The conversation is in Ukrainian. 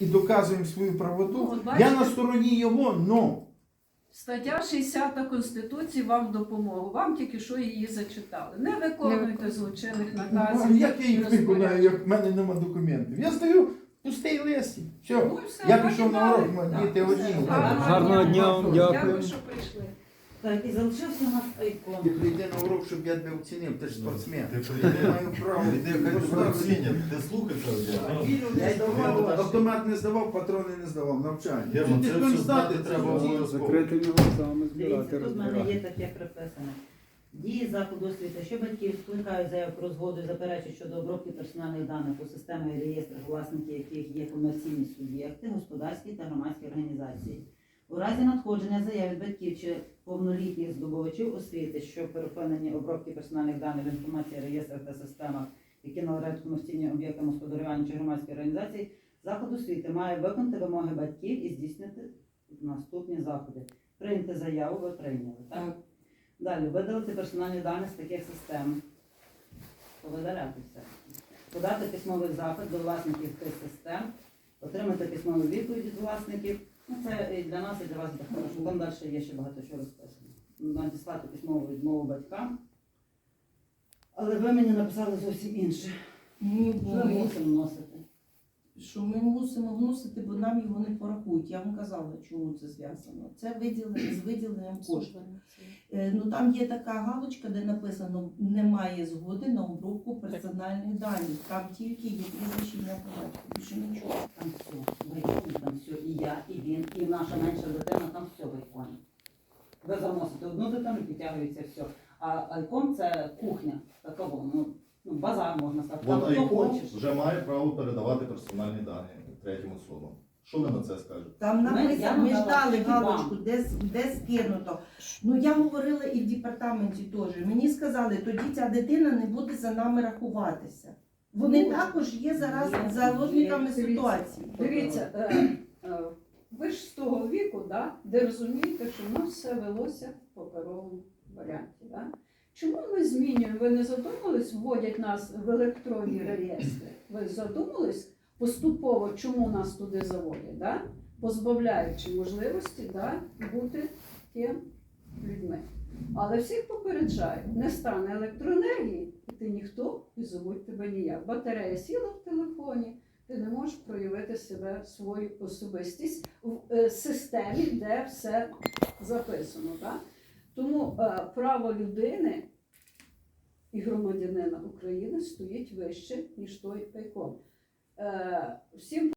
і доказуємо свою правоту. Ну, от Я на стороні його, но Стаття 60 Конституції вам в допомогу. Вам тільки що її зачитали. Не виконуйте злочинних ну, наказів. як я їх виконаю, як в мене нема документів? Я здаю пустий лист. Все. Ну, все, Я пішов на далі. урок, мої Так, діти все. одні. Гарного дня вам, дякую. Дякую, що прийшли. Так, і залишився у нас айкон. Ти прийди на урок, щоб я тебе оцінив, ти ж спортсмен. Ти Я прийди, маю право. прийди, хай тебе оцінять. Ти слухай це автомат не здавав, патрони не здавав, навчання. Ти це повинен все знати треба це обов'язково. Закритими глазами Дивіться, збирати, тут в мене є розбирати. таке приписане. Дії заходу освіти, що батьки скликають заяву про згоду і заперечують щодо обробки персональних даних у системі і реєстрах, власники яких є комерційні суб'єкти, господарські та громадські організації. У разі надходження заяв від батьків чи повнолітніх здобувачів освіти, що перепинені обробки персональних даних в інформації, реєстрах та системах, які належать комерційним об'єктам господарювання чи громадської організації, заход освіти має виконати вимоги батьків і здійснити наступні заходи. Прийняти заяву, ви прийняли. Так? Далі видалити персональні дані з таких систем. Повидаляти все. Подати письмовий запит до власників тих систем, отримати письмову відповідь від власників. Ну, це і для нас, і для вас буде хорошо. Там далі є ще багато чого розписано. Надіслати письмову відмову батькам. Але ви мені написали зовсім інше. Ні, Що бо ми ми, мусимо вносити? що ми мусимо вносити, бо нам його не порахують. Я вам казала, чому це зв'язано. Це виділення з виділенням коштів. Е, Ну там є така галочка, де написано немає згоди на обробку персональних даних. Там тільки є прізвище ім'я по більше нічого. Там все. В там все. І я, і він, і наша менша дитина, там все в. Ви заносите одну дитину, підтягується все. А айкон це кухня такого, ну, ну базар можна сказати. Там От хто айкон хочеш. вже має право передавати персональні дані третім особам. Що ви на це скажете? Там Ми- я написано, ми надала ждали тільки галочку, де, с- де скинуто. Ну я говорила і в департаменті теж. Мені сказали, тоді ця дитина не буде за нами рахуватися. Вони Ну, також є зараз є, заложниками є. ситуації. Дивіться, е, е, ви ж з того віку, да, де розумієте, що в нас все велося в паперовому варіанті. Да? Чому ми змінюємо? Ви не задумались, вводять нас в електронні реєстри? Ви задумались поступово, чому нас туди заводять, да? позбавляючи можливості да, бути тим людьми. Але всіх попереджають, не стане електроенергії, і ти ніхто і зовуть тебе ніяк. Батарея сіла в телефоні, ти не можеш проявити себе, свою особистість в е, системі, де все записано. Так? Тому е, право людини і громадянина України стоїть вище, ніж той айкон. Е, всім